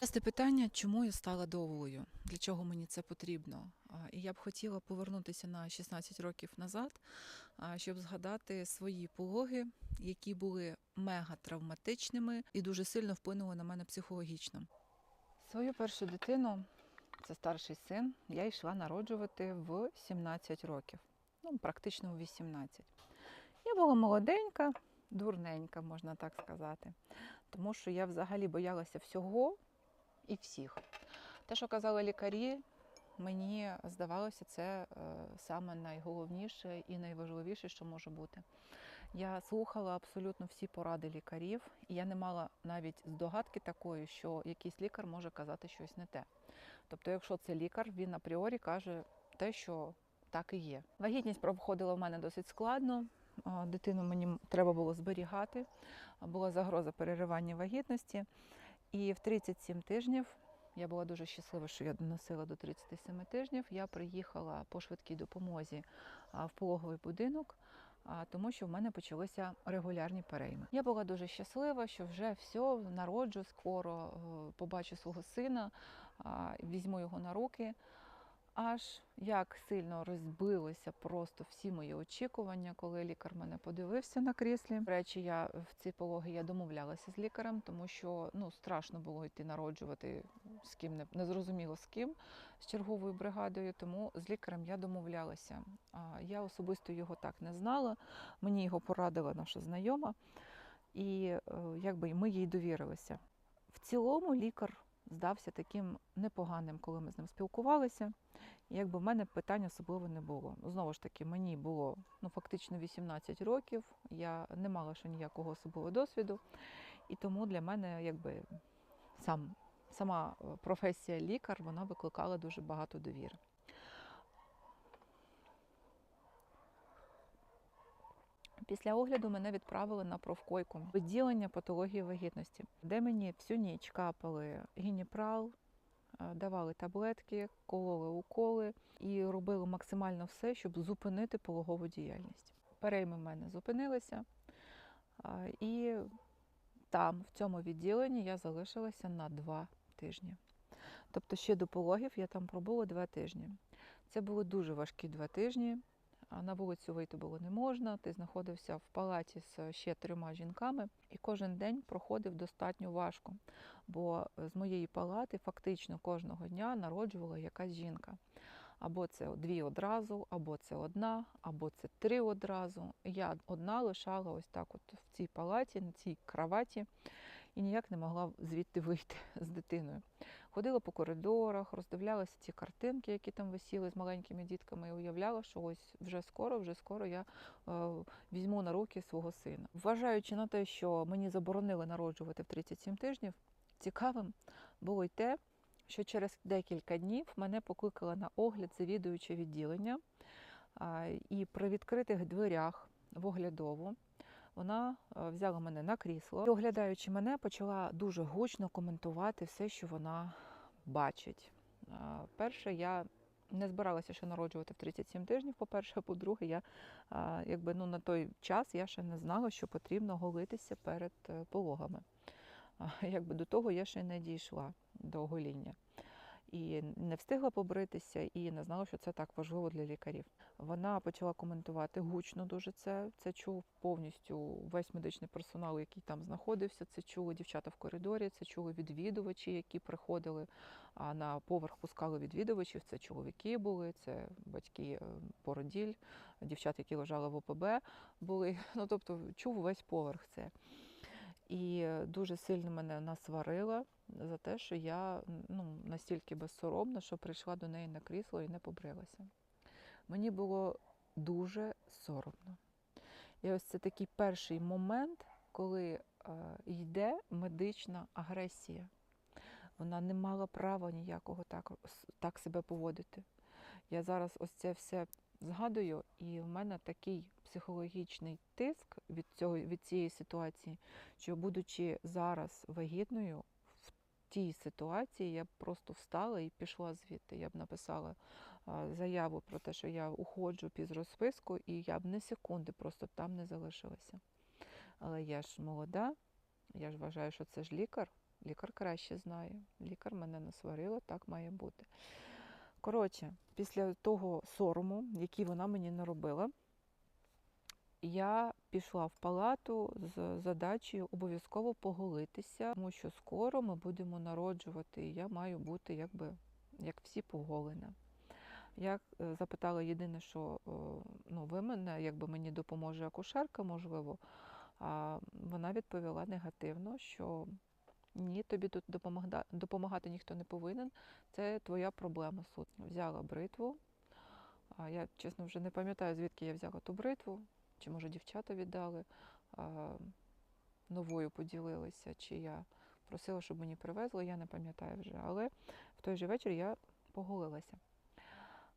Часте питання, чому я стала довгою? Для чого мені це потрібно? І я б хотіла повернутися на 16 років назад, щоб згадати свої пологи, які були мега травматичними і дуже сильно вплинули на мене психологічно. Свою першу дитину, це старший син, я йшла народжувати в 17 років, ну практично у 18. Я була молоденька, дурненька, можна так сказати, тому що я взагалі боялася всього і всіх. Те, що казали лікарі, мені здавалося, це е, саме найголовніше і найважливіше, що може бути. Я слухала абсолютно всі поради лікарів, і я не мала навіть здогадки такої, що якийсь лікар може казати щось не те. Тобто, якщо це лікар, він апріорі каже те, що так і є. Вагітність проходила в мене досить складно. Дитину мені треба було зберігати, була загроза переривання вагітності. І в 37 тижнів я була дуже щаслива, що я доносила до 37 тижнів. Я приїхала по швидкій допомозі в пологовий будинок, тому що в мене почалися регулярні перейми. Я була дуже щаслива, що вже все, народжу скоро, е, побачу свого сина, візьму його на руки. Аж як сильно розбилися просто всі мої очікування, коли лікар мене подивився на кріслі. До речі, я в ці пологи я домовлялася з лікарем, тому що ну страшно було йти народжувати з ким не, не зрозуміло з ким з черговою бригадою. Тому з лікарем я домовлялася. А я особисто його так не знала. Мені його порадила наша знайома, і е, якби ми їй довірилися. В цілому лікар здався таким непоганим, коли ми з ним спілкувалися. Якби в мене питань особливо не було. Знову ж таки, мені було ну, фактично 18 років, я не мала ще ніякого особливого досвіду, і тому для мене якби сам, сама е, професія лікар вона викликала дуже багато довіри. Після огляду мене відправили на профкойку відділення патології вагітності, де мені всю ніч капали гініпрал, давали таблетки, кололи уколи і робили максимально все, щоб зупинити пологову діяльність. Перейми в мене зупинилися, і там, в цьому відділенні, я залишилася на два тижні. Тобто ще до пологів я там пробула два тижні. Це були дуже важкі два тижні. На вулицю вийти було не можна. Ти знаходився в палаті з ще трьома жінками, і кожен день проходив достатньо важко. Бо з моєї палати фактично кожного дня народжувала якась жінка. Або це дві одразу, або це одна, або це три одразу. Я одна лишала ось так, от в цій палаті, на цій кроваті, і ніяк не могла звідти вийти з дитиною. Ходила по коридорах, роздивлялася ці картинки, які там висіли з маленькими дітками, і уявляла, що ось вже скоро, вже скоро я е, візьму на руки свого сина. Вважаючи на те, що мені заборонили народжувати в 37 тижнів, цікавим було й те, що через декілька днів мене покликала на огляд завідуюче відділення, і при відкритих дверях в оглядову вона е, взяла мене на крісло. І, оглядаючи мене, почала дуже гучно коментувати все, що вона бачить. Перше, я не збиралася ще народжувати в 37 тижнів. По-перше, по-друге, я якби ну на той час я ще не знала, що потрібно голитися перед е, пологами. Якби до того я ще не дійшла до гоління. І не встигла побритися, і не знала, що це так важливо для лікарів. Вона почала коментувати гучно дуже це. Це чув повністю весь медичний персонал, який там знаходився. Це чули дівчата в коридорі, це чули відвідувачі, які приходили а на поверх пускали відвідувачів. Це чоловіки були, це батьки е, породіль, дівчат, які лежали в ОПБ, були. Ну тобто чув весь поверх це. І дуже сильно мене насварила за те, що я ну, настільки безсоромна, що прийшла до неї на крісло і не побрилася. Мені було дуже соромно. І ось це такий перший момент, коли е, йде медична агресія. Вона не мала права ніякого так, так себе поводити. Я зараз ось це все згадую, і в мене такий психологічний тиск від цього від цієї ситуації, що, будучи зараз вагітною, тій ситуації я б просто встала і пішла звідти. Я б написала заяву про те, що я уходжу під розписку, і я б не секунди просто там не залишилася. Але я ж молода, я ж вважаю, що це ж лікар. Лікар краще знає. Лікар мене не сварила, так має бути. Коротше, після того сорому, який вона мені наробила, я пішла в палату з задачею обов'язково поголитися, тому що скоро ми будемо народжувати, і я маю бути якби як всі поголена. Я е, запитала єдине, що е, ну, ви мене, якби мені допоможе акушерка, можливо. А вона відповіла негативно, що ні, тобі тут допомагати ніхто не повинен. Це твоя проблема суд. Взяла бритву. А я, чесно, вже не пам'ятаю, звідки я взяла ту бритву, чи може дівчата віддали, а, новою поділилися, чи я просила, щоб мені привезли, я не пам'ятаю вже. Але в той же вечір я поголилася.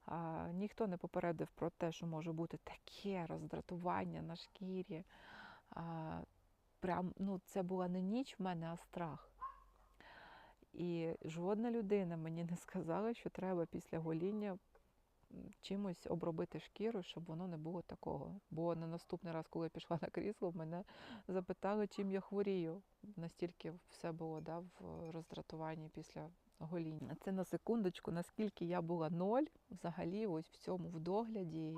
А, ніхто не попередив про те, що може бути таке роздратування на шкірі. А, прям, ну, це була не ніч в мене, а страх. І жодна людина мені не сказала, що треба після гоління чимось обробити шкіру, щоб воно не було такого. Бо на наступний раз, коли я пішла на крісло, мене запитали, чим я хворію. Настільки все було да, в роздратуванні після гоління. Це на секундочку, наскільки я була ноль взагалі, ось в цьому в догляді.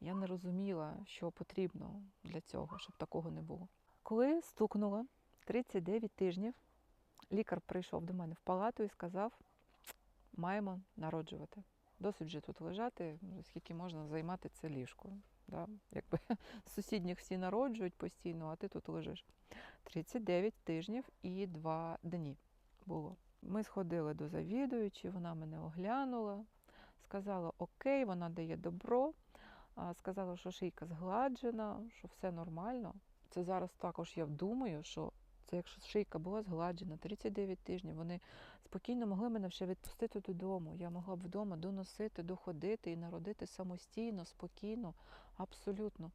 Я не розуміла, що потрібно для цього, щоб такого не було. Коли стукнуло 39 тижнів, лікар прийшов до мене в палату і сказав: маємо народжувати. Досить вже тут лежати, скільки можна займати це ліжко. Да? Якби сусідніх всі народжують постійно, а ти тут лежиш. 39 тижнів і 2 дні було. Ми сходили до завідуючої, вона мене оглянула, сказала окей, вона дає добро, сказала, що шийка згладжена, що все нормально. Це зараз також я думаю, що це якщо шийка була згладжена 39 тижнів, вони спокійно могли мене ще відпустити додому. Я могла б вдома доносити, доходити і народити самостійно, спокійно, абсолютно.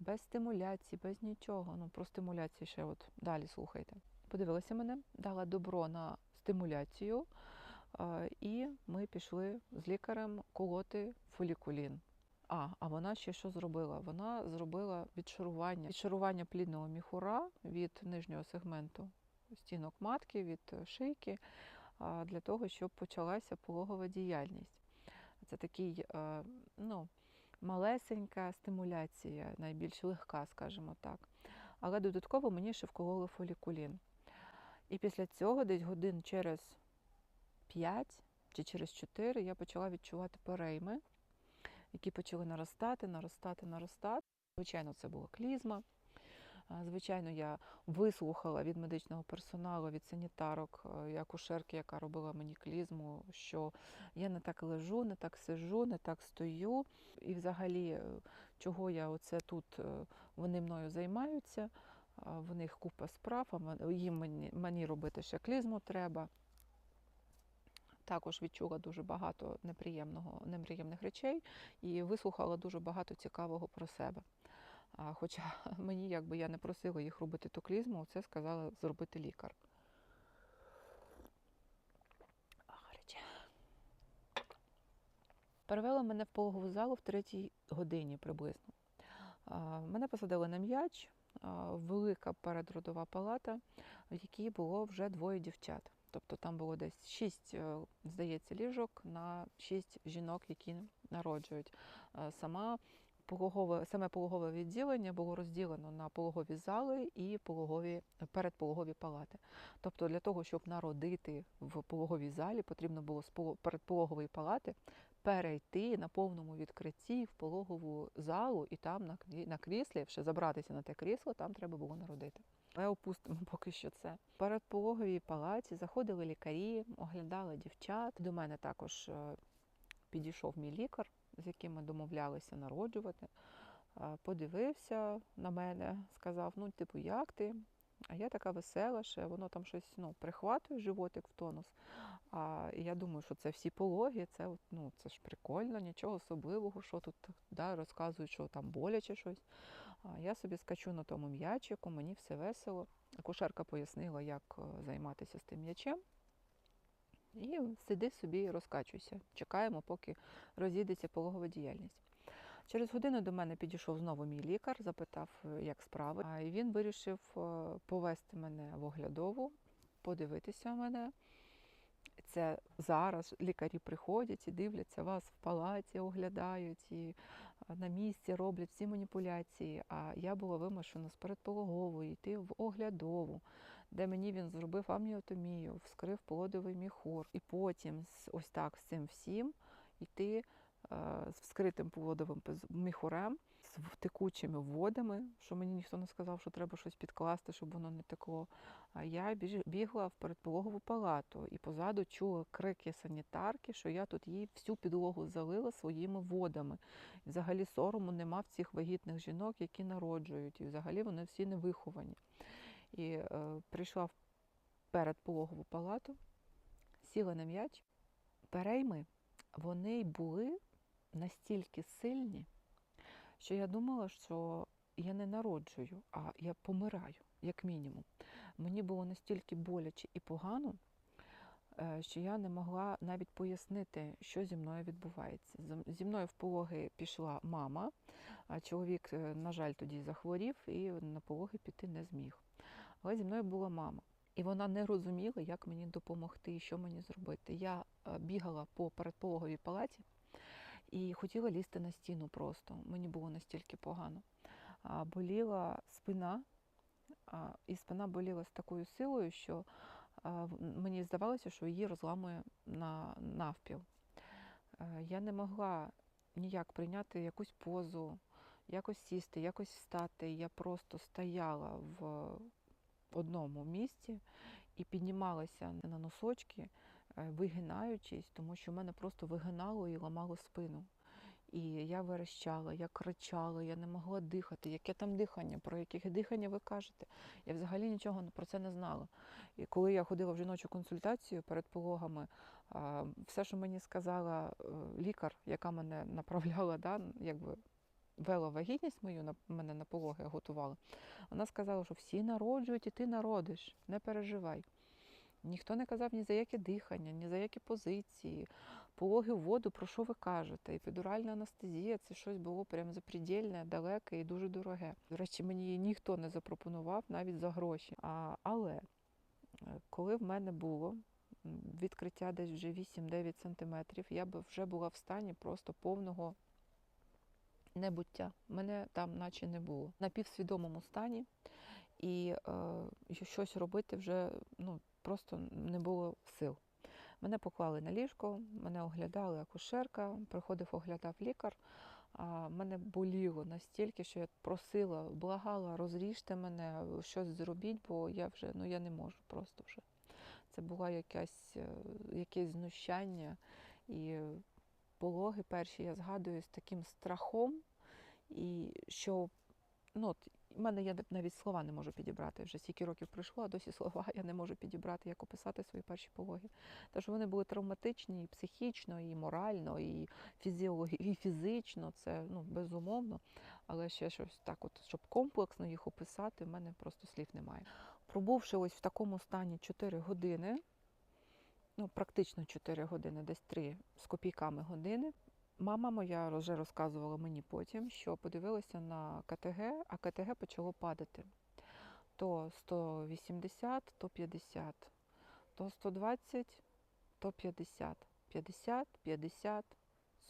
Без стимуляції, без нічого. Ну, про стимуляцію ще от далі слухайте. Подивилася мене, дала добро на стимуляцію, і ми пішли з лікарем колоти фолікулін. А, а вона ще що зробила? Вона зробила відшарування, відшарування плідного міхура від нижнього сегменту стінок матки, від е, шийки, для того, щоб почалася пологова діяльність. Це такий, е, ну, малесенька стимуляція, найбільш легка, скажімо так. Але додатково мені ще вкололи фолікулін. І після цього, десь годин через 5 чи через 4, я почала відчувати перейми, які почали наростати, наростати, наростати. Звичайно, це була клізма. Звичайно, я вислухала від медичного персоналу, від санітарок, е, і акушерки, яка робила мені клізму, що я не так лежу, не так сижу, не так стою. І взагалі, е, чого я оце тут, е, вони мною займаються, в них купа справ, а їм мені, мені робити ще клізму треба. Також відчула дуже багато неприємного, неприємних речей і вислухала дуже багато цікавого про себе. А, хоча мені, якби я не просила їх робити ту клізму, це сказала зробити лікар. Перевели мене в пологову залу в третій годині приблизно. Мене посадили на м'яч, велика передродова палата, в якій було вже двоє дівчат. Тобто там було десь шість, е, здається, ліжок на шість жінок, які народжують. Е, Сама пологове, саме пологове відділення було розділено на пологові зали і пологові, передпологові палати. Тобто для того, щоб народити в пологовій залі, потрібно було з поло- передпологової палати перейти на повному відкритті в пологову залу і там на кріслі, ще забратися на те крісло, там треба було народити. Але опустимо поки що це. В передпологовій палаті заходили лікарі, оглядали дівчат. До мене також е, підійшов мій лікар, з яким ми домовлялися народжувати. Е, Подивився на мене, сказав: ну, типу, як ти? А я така весела, ще воно там щось ну, прихватує животик в тонус. А я думаю, що це всі пологи, це, ну, це ж прикольно, нічого особливого, що тут да, розказують, що там боляче щось. Я собі скачу на тому м'ячику, мені все весело. Акушерка пояснила, як е, займатися з тим м'ячем. І сиди собі і розкачуйся. Чекаємо, поки розійдеться пологова діяльність. Через годину до мене підійшов знову мій лікар, запитав, е, як справи. І він вирішив е, повести мене в оглядову подивитися мене. Це зараз лікарі приходять і дивляться вас в палаті, оглядають і на місці роблять всі маніпуляції. А я була вимушена з передпологової йти в оглядову, де мені він зробив амніотомію, вскрив плодовий міхур. І потім ось так з цим всім йти е, з вскритим плодовим пез- міхурем, з текучими водами, що мені ніхто не сказав, що треба щось підкласти, щоб воно не текло. А я бігла в передпологову палату і позаду чула крики санітарки, що я тут їй всю підлогу залила своїми водами. І взагалі сорому нема в цих вагітних жінок, які народжують, і взагалі вони всі не виховані. І е, прийшла в передпологову палату, сіла на м'яч. Перейми вони були настільки сильні, що я думала, що я не народжую, а я помираю, як мінімум. Мені було настільки боляче і погано, е, що я не могла навіть пояснити, що зі мною відбувається. Зі- мною в пологи пішла мама, а чоловік, е, на жаль, тоді захворів і на пологи піти не зміг. Але зі мною була мама. І вона не розуміла, як мені допомогти і що мені зробити. Я е, бігала по передпологовій палаті і хотіла лізти на стіну просто. Мені було настільки погано. Боліла спина, і спина боліла з такою силою, що мені здавалося, що її розламує на навпіл. Е, Я не могла ніяк прийняти якусь позу, якось сісти, якось встати. Я просто стояла в одному місці і піднімалася на носочки, е, вигинаючись, тому що в мене просто вигинало і ламало спину. І я верещала, я кричала, я не могла дихати. Яке там дихання? Про яке дихання ви кажете? Я взагалі нічого про це не знала. І коли я ходила в жіночу консультацію перед пологами, все, що мені сказала е, лікар, яка мене направляла, да, якби вела вагітність мою, на мене на пологи готувала, вона сказала, що всі народжують і ти народиш, не переживай. Ніхто не казав ні за яке дихання, ні за які позиції. Пологи воду, про що ви кажете? Епідуральна анестезія це щось було прям запредельне, далеке і дуже дороге. До речі, мені її ніхто не запропонував навіть за гроші. А, але е, коли в мене було відкриття десь вже 8-9 сантиметрів, я б вже була в стані просто повного небуття. Мене там наче не було. На півсвідомому стані, і е, щось робити вже ну, просто не було сил. Мене поклали на ліжко, мене оглядали акушерка, приходив, оглядав лікар. А мене боліло настільки, що я просила, благала, розріжте мене, щось зробіть, бо я вже ну я не можу просто вже. Це було якесь, е, якесь знущання. І пологи перші я згадую з таким страхом, і що ну, в мене я навіть слова не можу підібрати. Вже стільки років пройшло, а досі слова я не можу підібрати, як описати свої перші пологи. Тож вони були травматичні і психічно, і морально, і фізіологі... і фізично, це ну, безумовно. Але ще щось так, от, щоб комплексно їх описати, в мене просто слів немає. Пробувши ось в такому стані 4 години, ну практично 4 години, десь 3 з копійками години. Мама моя вже розказувала мені потім, що подивилася на КТГ, а КТГ почало падати. То 180, то 50, то 120, то 50, 50, 50,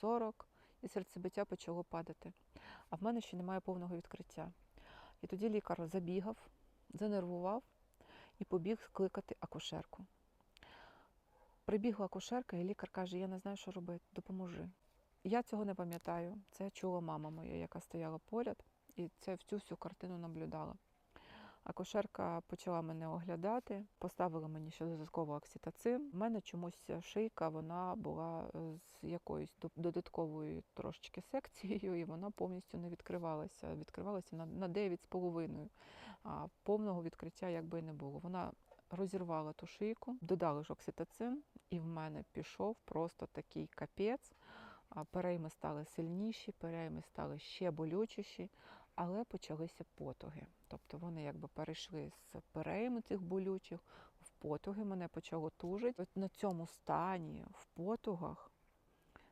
40, і серцебиття почало падати. А в мене ще немає повного відкриття. І тоді лікар забігав, занервував і побіг кликати акушерку. Прибігла акушерка, і лікар каже: Я не знаю, що робити, допоможи. Я цього не пам'ятаю. Це чула мама моя, яка стояла поряд, і це в цю всю картину наблюдала. Акушерка почала мене оглядати, поставила мені ще додатково окситоцин. У мене чомусь шийка вона була е, з якоюсь додатковою трошечки секцією, і вона повністю не відкривалася. Відкривалася на, на 9,5, а повного відкриття якби не було. Вона розірвала ту шийку, додали ж окситоцин, і в мене пішов просто такий капець. Перейми стали сильніші, перейми стали ще болючіші, але почалися потуги. Тобто вони якби перейшли з перейми цих болючих в потуги. Мене почало тужити. От на цьому стані, в потугах,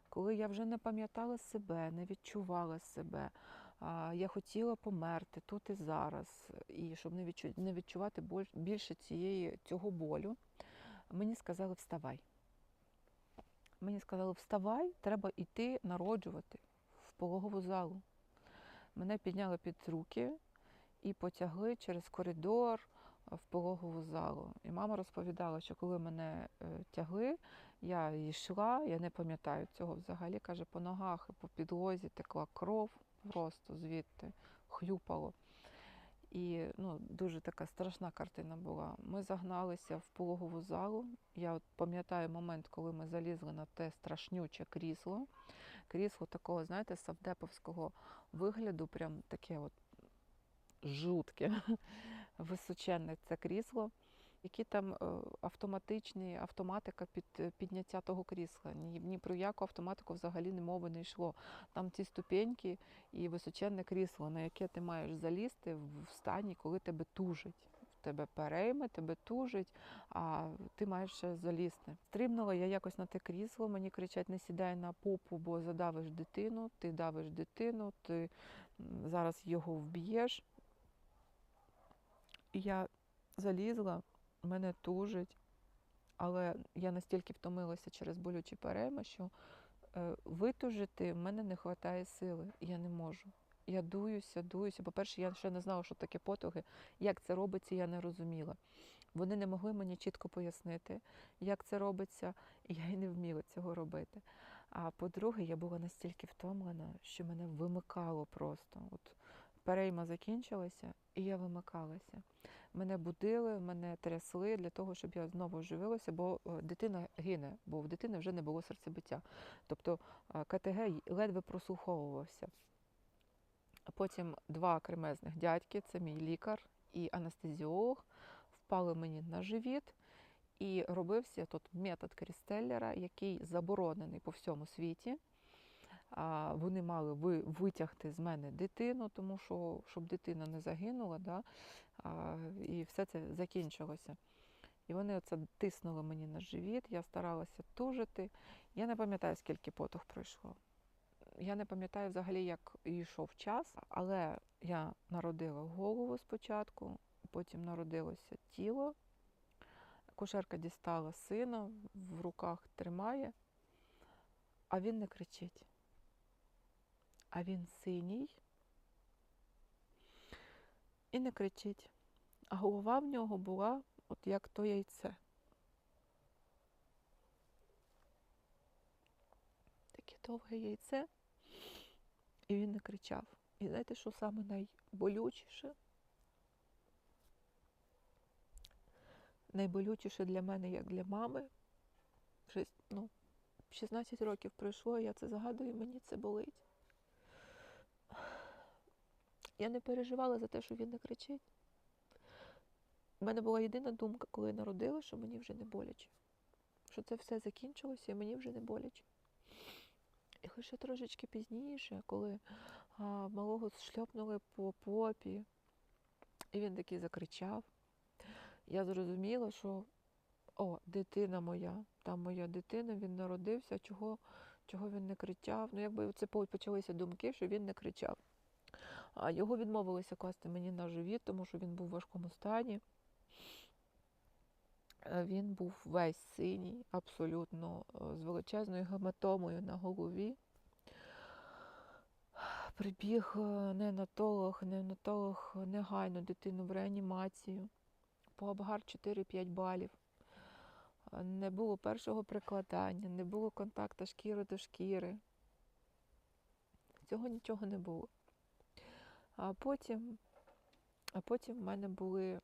коли я вже не пам'ятала себе, не відчувала себе, Я хотіла померти тут і зараз, і щоб не відчувати більше цієї, цього болю, мені сказали вставай. Мені сказали, вставай, треба йти народжувати в пологову залу. Мене підняли під руки і потягли через коридор в пологову залу. І мама розповідала, що коли мене е, тягли, я йшла, я не пам'ятаю цього взагалі. Каже, по ногах і по підлозі текла кров просто звідти, хлюпало. І ну, дуже така страшна картина була. Ми загналися в пологову залу. Я от пам'ятаю момент, коли ми залізли на те страшнюче крісло. Крісло такого, знаєте, савдеповського вигляду, прям таке от жутке, височенне це крісло. Які там е, автоматичні автоматика під е, підняття того крісла. Ні, ні про яку автоматику взагалі ні мови не йшло. Там ці ступеньки і височенне крісло, на яке ти маєш залізти в стані, коли тебе тужить. Тебе перейме, тебе тужить, а ти маєш залізти. Стрибнула я якось на те крісло, мені кричать, не сідай на попу, бо задавиш дитину, ти давиш дитину, ти зараз його вб'єш. І я залізла, мене тужить, але я настільки втомилася через болючі перейми, що е, витужити в мене не вистачає сили. Я не можу. Я дуюся, дуюся. По-перше, я ще не знала, що таке потуги. Як це робиться, я не розуміла. Вони не могли мені чітко пояснити, як це робиться, і я й не вміла цього робити. А по-друге, я була настільки втомлена, що мене вимикало просто. От перейма закінчилася, і я вимикалася. Мене будили, мене трясли для того, щоб я знову оживилася, бо е, дитина гине, бо в дитини вже не було серцебиття. Тобто е, КТГ ледве прослуховувався. Потім два кремезних дядьки, це мій лікар і анестезіолог, впали мені на живіт. І робився тут метод Крістеллера, який заборонений по всьому світі. Вони мали витягти з мене дитину, тому що щоб дитина не загинула, да? і все це закінчилося. І вони оце тиснули мені на живіт, я старалася тужити. Я не пам'ятаю, скільки потуг пройшло. Я не пам'ятаю взагалі, як йшов час, але я народила голову спочатку, потім народилося тіло. Кошерка дістала сина, в руках тримає, а він не кричить. А він синій і не кричить. А голова в нього була от як то яйце. Таке довге яйце, і він не кричав. І знаєте, що саме найболючіше? Найболючіше для мене, як для мами. Вже ну, 16 років пройшло, я це згадую, і мені це болить. Я не переживала за те, що він не кричить. У мене була єдина думка, коли я народила, що мені вже не боляче. Що це все закінчилося і мені вже не боляче. І лише трошечки пізніше, коли а, малого шльопнули по попі, і він такий закричав, я зрозуміла, що о, дитина моя, там моя дитина, він народився, чого, чого він не кричав. Ну, якби це почалися думки, що він не кричав. Його відмовилися класти мені на живіт, тому що він був в важкому стані. Е, Він був весь синій, абсолютно е, з величезною гематомою на голові. Прибіг е, неонатолог, неонатолог негайно дитину в реанімацію. По Абгар 4-5 балів. Не було першого прикладання, не було контакту шкіри до шкіри. Цього нічого не було. А потім, а потім в мене були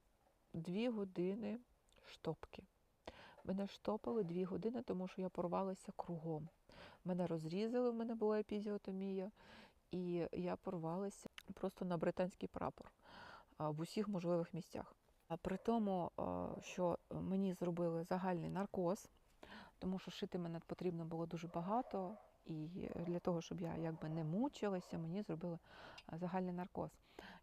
дві години штопки. Мене штопали дві години, тому що я порвалася кругом. Мене розрізали, в мене була епізіотомія, і я порвалася просто на британський прапор в усіх можливих місцях. А при тому, що мені зробили загальний наркоз, тому що шити мене потрібно було дуже багато, і для того, щоб я якби не мучилася, мені зробили загальний наркоз.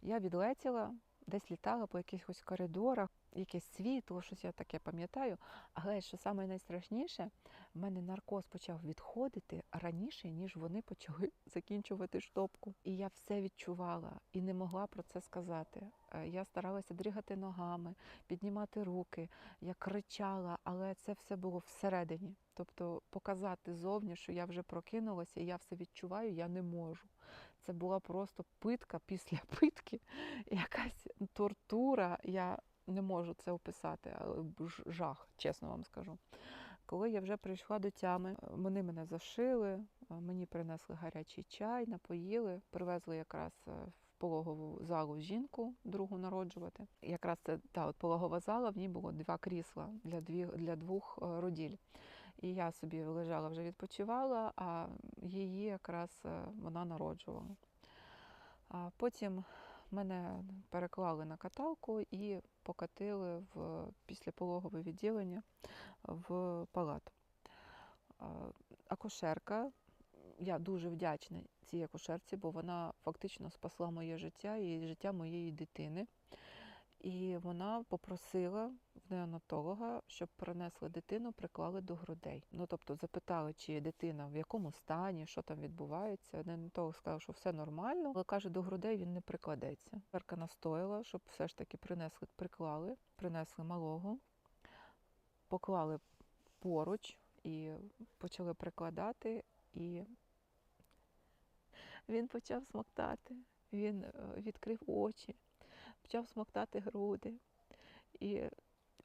Я відлетіла десь літала по якихось коридорах, якесь світло, щось я таке пам'ятаю. Але що саме найстрашніше, в мене наркоз почав відходити раніше, ніж вони почали закінчувати штопку. І я все відчувала і не могла про це сказати. Е, Я старалася дригати ногами, піднімати руки, я кричала, але це все було всередині. Тобто показати зовні, що я вже прокинулася, я все відчуваю, я не можу. Це була просто питка після питки, якась тортура. Я не можу це описати, але жах, чесно вам скажу. Коли я вже прийшла до тями, е, вони мене зашили, е, мені принесли гарячий чай, напоїли, привезли якраз е, в пологову залу жінку другу народжувати. Якраз це та от пологова зала, в ній було два крісла для дві, для двох роділь. І я собі лежала вже відпочивала, а її якраз е, вона народжувала. А потім мене переклали на каталку і покатили в післяпологове відділення в палату. Акушерка, я дуже вдячна цій акушерці, бо вона фактично спасла моє життя і життя моєї дитини. І вона попросила в неонатолога, щоб принесли дитину, приклали до грудей. Ну тобто запитали, чи дитина в якому стані, що там відбувається. Неонатолог сказав, що все нормально, але каже, до грудей він не прикладеться. Перка настояла, щоб все ж таки принесли, приклали, принесли малого, поклали поруч і почали прикладати. І він почав смоктати. Він е, відкрив очі, почав смоктати груди. І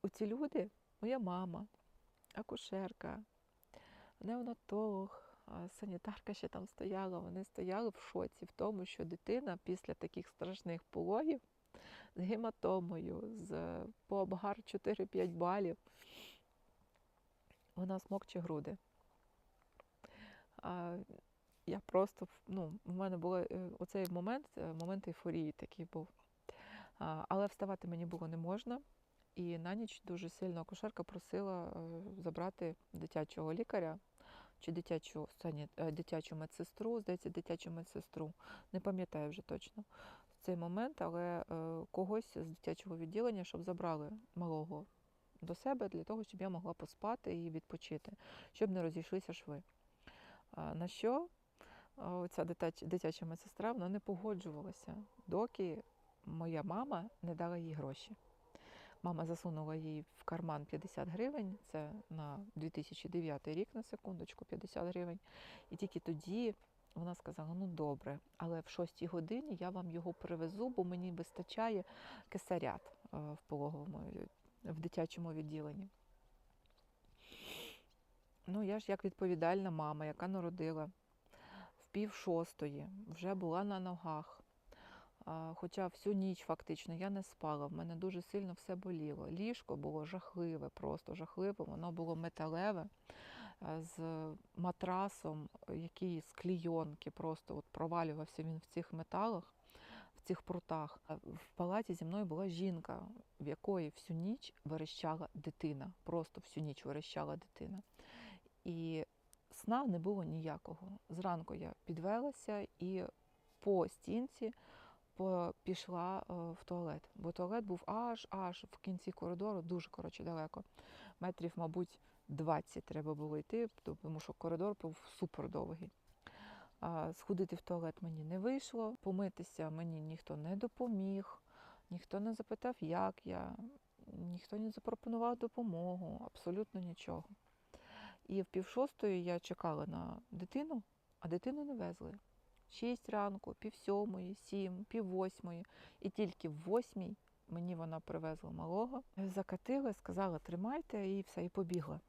оці люди, моя мама, акушерка, неонатолог, санітарка ще там стояла, вони стояли в шоці в тому, що дитина після таких страшних пологів з гематомою, з по обгар 4-5 балів, вона смокче груди. А, я просто, ну, в мене був оцей момент, е, момент ейфорії такий був. Але вставати мені було не можна. І на ніч дуже сильно акушерка просила е, забрати дитячого лікаря чи дитячу, е, дитячу медсестру, здається, дитячу медсестру. Не пам'ятаю вже точно в цей момент, але е, когось з дитячого відділення, щоб забрали малого до себе для того, щоб я могла поспати і відпочити, щоб не розійшлися шви. На що ця дитяча медсестра вона не погоджувалася, доки моя мама не дала їй гроші. Мама засунула їй в карман 50 гривень, це на 2009 рік, на секундочку, 50 гривень. І тільки тоді вона сказала: ну добре, але в 6 годині я вам його привезу, бо мені вистачає кесарят е, в пологовому, в дитячому відділенні. Ну, я ж як відповідальна мама, яка народила в пів шостої, вже була на ногах. Хоча всю ніч фактично я не спала, в мене дуже сильно все боліло. Ліжко було жахливе, просто жахливе, воно було металеве е, з матрасом, який з клійонки, просто от провалювався він в цих металах, в цих прутах. А В палаті зі мною була жінка, в якої всю ніч верещала дитина, просто всю ніч верещала дитина. І сна не було ніякого. Зранку я підвелася і по стінці пішла е, в туалет, бо туалет був аж аж в кінці коридору, дуже коротше далеко. Метрів, мабуть, 20 треба було йти, тому що коридор був супер довгий. Сходити в туалет мені не вийшло, помитися мені ніхто не допоміг, ніхто не запитав, як я, ніхто не запропонував допомогу, абсолютно нічого. І в півшостої я чекала на дитину, а дитину не везли. Шість ранку, пів сьомої, сім, пів восьмої. І тільки в восьмій мені вона привезла малого, закатила, сказала, тримайте, і все, і побігла.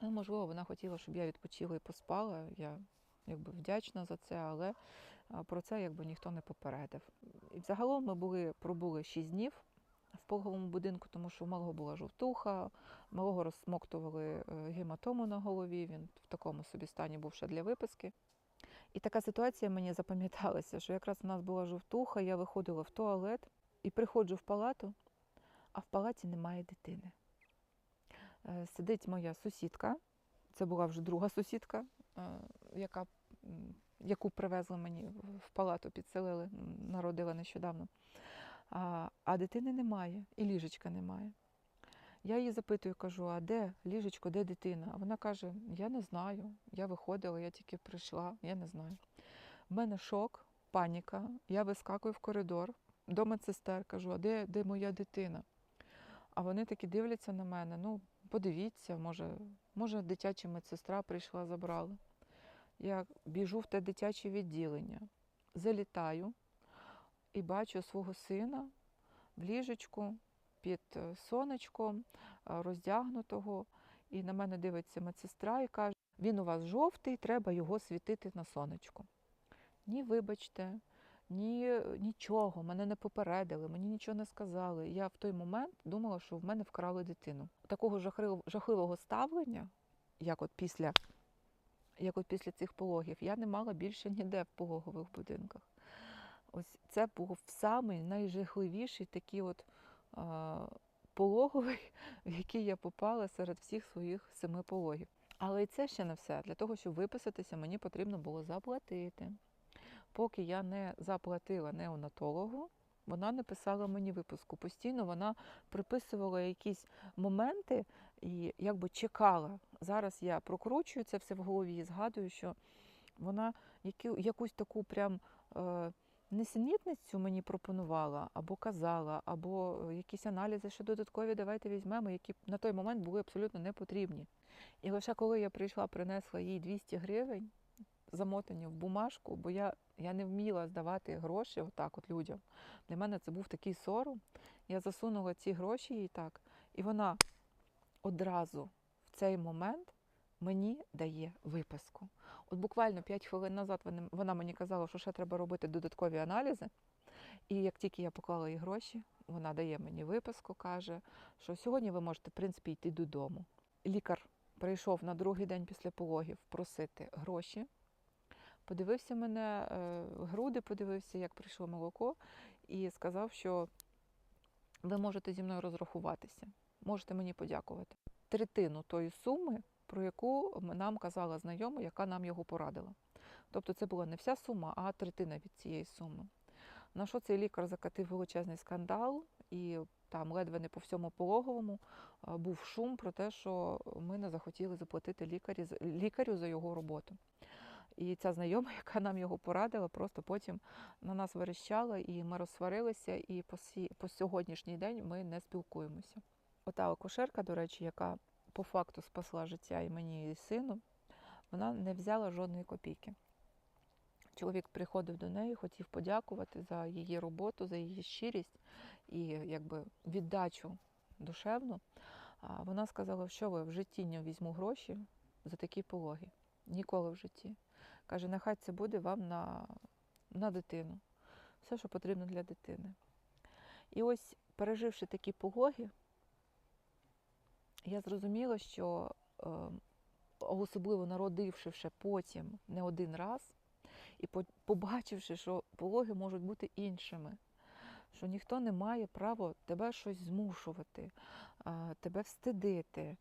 Ну, можливо, вона хотіла, щоб я відпочила і поспала. Я якби вдячна за це, але про це якби ніхто не попередив. І взагалом ми були, пробули шість днів в пологовому будинку, тому що у малого була жовтуха, малого розсмоктували е, гематому на голові. Він в такому собі стані був ще для виписки. І така ситуація мені запам'яталася, що якраз у нас була жовтуха, я виходила в туалет і приходжу в палату, а в палаті немає дитини. Е, Сидить моя сусідка, це була вже друга сусідка, е, яка, яку привезли мені в палату, підселили, народила нещодавно. а, а дитини немає, і ліжечка немає. Я її запитую, кажу, а де ліжечко, де дитина? А вона каже: Я не знаю. Я виходила, я тільки прийшла, я не знаю. В мене шок, паніка. Я вискакую в коридор до медсестер, кажу, а де, де моя дитина? А вони такі дивляться на мене. Ну, подивіться, може, може, дитяча медсестра прийшла, забрала. Я біжу в те дитяче відділення, залітаю і бачу свого сина в ліжечку під е, сонечком, е, роздягнутого. І на мене дивиться медсестра і каже: він у вас жовтий, треба його світити на сонечку. Ні, вибачте, ні, нічого, мене не попередили, мені нічого не сказали. Я в той момент думала, що в мене вкрали дитину. Такого жахливого, ставлення, як от після, як от після цих пологів, я не мала більше ніде в пологових будинках. Ось це був самий найжахливіший такий от пологовий, в який я попала серед всіх своїх семи пологів. Але і це ще не все. Для того, щоб виписатися, мені потрібно було заплатити. Поки я не заплатила неонатологу, вона не писала мені виписку. Постійно вона приписувала якісь моменти і якби чекала. Зараз я прокручую це все в голові і згадую, що вона яку, якусь таку прям е, несенітницю мені пропонувала, або казала, або е, якісь аналізи, що додаткові давайте візьмемо, які на той момент були абсолютно не потрібні. І лише коли я прийшла, принесла їй 200 гривень, замотані в бумажку, бо я, я не вміла здавати гроші отак от людям. Для мене це був такий сором. Я засунула ці гроші їй так, і вона одразу в цей момент мені дає виписку. От буквально 5 хвилин назад вона- мені казала, що ще треба робити додаткові аналізи. І як тільки я поклала їй гроші, вона дає мені виписку, каже, що сьогодні ви можете, в принципі, йти додому. Лікар прийшов на другий день після пологів просити гроші. Подивився мене, е, груди, подивився, як прийшло молоко, і сказав, що ви можете зі мною розрахуватися, можете мені подякувати. Третину тої суми, про яку нам казала знайома, яка нам його порадила. Тобто це була не вся сума, а третина від цієї суми. На що цей лікар закатив величезний скандал, і там ледве не по всьому пологовому був шум про те, що ми не захотіли заплатити лікарі, лікарю за його роботу. І ця знайома, яка нам його порадила, просто потім на нас верещала, і ми розсварилися, і по, сьогоднішній день ми не спілкуємося. Ота акушерка, до речі, яка по факту спасла життя і мені, і сину, вона не взяла жодної копійки. Чоловік приходив до неї, хотів подякувати за її роботу, за її щирість і якби віддачу душевну. А вона сказала, що ви в житті не візьму гроші за такі пологи. Ніколи в житті. Каже, нехай це буде вам на, на дитину. Все, що потрібно для дитини. І ось, переживши такі пологи, я зрозуміла, що е, особливо народивши ще потім не один раз, і побачивши, що пологи можуть бути іншими, що ніхто не має права тебе щось змушувати, а, тебе встидити,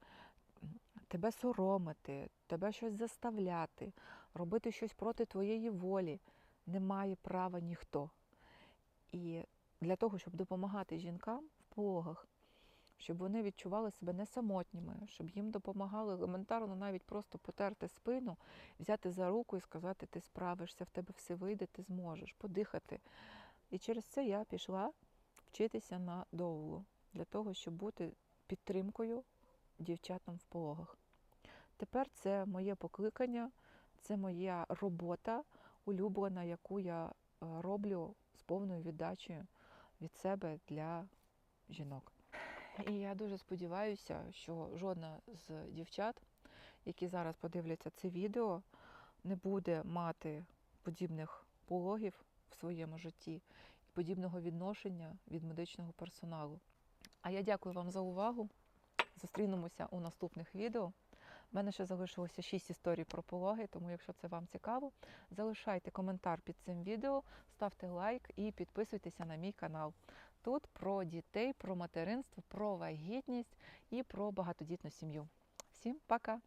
тебе соромити, тебе щось заставляти, робити щось проти твоєї волі. Не має права ніхто. І для того, щоб допомагати жінкам в пологах, щоб вони відчували себе не самотніми, щоб їм допомагали елементарно навіть просто потерти спину, взяти за руку і сказати, ти справишся, в тебе все вийде, ти зможеш, подихати. І через це я пішла вчитися на доулу для того, щоб бути підтримкою дівчатам в пологах. Тепер це моє покликання, це моя робота улюблена, яку я е, роблю з повною віддачею від себе для жінок. І я дуже сподіваюся, що жодна з дівчат, які зараз подивляться це відео, не буде мати подібних пологів в своєму житті і подібного відношення від медичного персоналу. А я дякую вам за увагу. Зустрінемося у наступних відео. У мене ще залишилося 6 історій про пологи, тому якщо це вам цікаво, залишайте коментар під цим відео, ставте лайк і підписуйтеся на мій канал. Тут про дітей, про материнство, про вагітність і про багатодітну сім'ю. Всім пока!